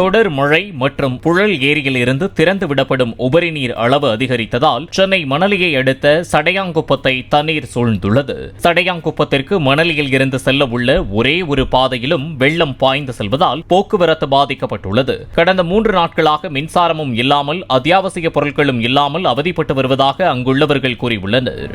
தொடர் மழை மற்றும் புழல் ஏரியில் இருந்து திறந்து விடப்படும் உபரி நீர் அளவு அதிகரித்ததால் சென்னை மணலியை அடுத்த சடையாங்குப்பத்தை தண்ணீர் சூழ்ந்துள்ளது. சடையாங்குப்பத்திற்கு மணலியில் இருந்து செல்ல உள்ள ஒரே ஒரு பாதையிலும் வெள்ளம் பாய்ந்து செல்வதால் போக்குவரத்து பாதிக்கப்பட்டுள்ளது. கடந்த மூன்று நாட்களாக மின்சாரமும் இல்லாமல் அத்தியாவசிய பொருட்களும் இல்லாமல் அவதிப்பட்டு வருவதாக அங்குள்ளவர்கள் கூறியுள்ளனர்.